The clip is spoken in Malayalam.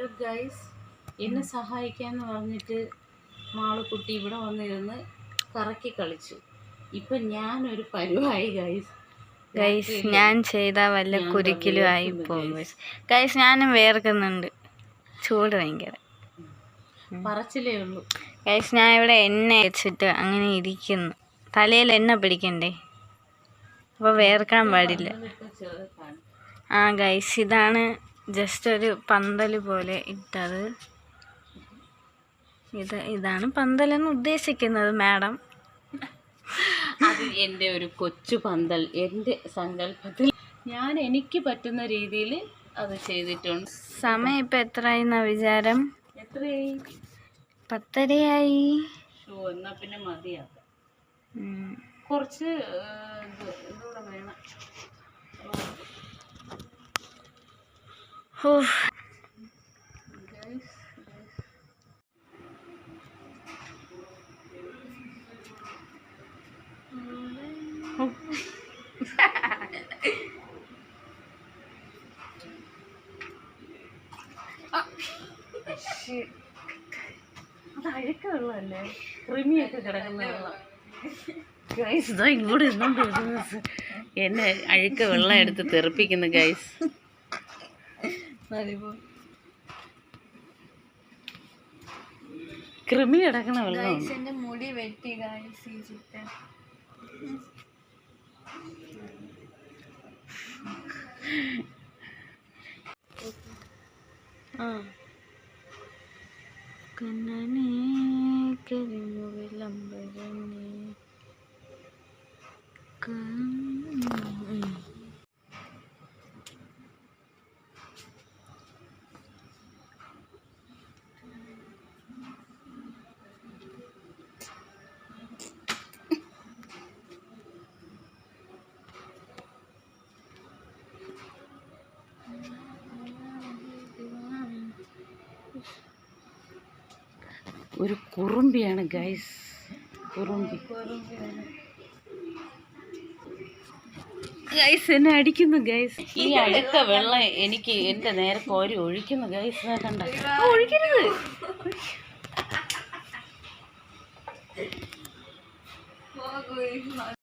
ഹലോ ഗൈസ് എന്നെ സഹായിക്കാന്ന് പറഞ്ഞിട്ട് മാളുക്കുട്ടി ഇവിടെ വന്നിരുന്ന് കറക്കി കളിച്ചു. ഇപ്പം ഞാനൊരു പരുവായി ഗൈസ് ഗൈസ് ഞാൻ ചെയ്ത വല്ല കുരുക്കിലും ആയി പോകും ഗൈസ് ഗൈസ് ഞാനും വേർക്കുന്നുണ്ട്. ചൂട് ഭയങ്കര. പറച്ചിലേ ഉള്ളൂ. ഗൈസ് ഞാൻ ഇവിടെ എണ്ണ വെച്ചിട്ട് അങ്ങനെ ഇരിക്കുന്നു. തലയിൽ എണ്ണ പിടിക്കണ്ടേ? അപ്പോൾ വേർക്കാൻ പാടില്ല. ആ ഗൈസ് ഇതാണ് ജസ്റ്റ് ഒരു പന്തൽ പോലെ ഇട്ടത്. ഇത് ഇതാണ് പന്തലെന്ന് ഉദ്ദേശിക്കുന്നത് മാഡം. അത് എന്റെ ഒരു കൊച്ചു പന്തൽ എന്റെ സങ്കല്പത്തിൽ. ഞാൻ എനിക്ക് പറ്റുന്ന രീതിയിൽ അത് ചെയ്തിട്ടുണ്ട്. സമയം ഇപ്പം എത്രയായിന്നാ വിചാരം? എത്രയായി? പത്തരയായി. ഓ എന്നാ പിന്നെ മതിയാക്കാം കുറച്ച് അത് ഗൈസ് ഇതാ ഇങ്ങോട്ട് എന്നെ അഴുക്ക വെള്ളം എടുത്ത് തെറിപ്പിക്കുന്നു ഗൈസ് കൃമി കിടക്കണ വെള്ളം എന്റെ മുടി വെട്ടി ഈ കണ്ണനെ കരിഞ്ഞു വിളംബരനെ കണ്ണ് ഒരു കുറുമ്പിയാണ് ഗൈസ് കുറുമ്പി. ഗൈസ് എന്നെ അടിക്കുന്നു ഗൈസ് ഈ അടുത്ത വെള്ളം എനിക്ക് എന്റെ നേരെ കോരി ഒഴിക്കുന്നു ഗൈസ് കണ്ട? ഒഴിക്കരുത്.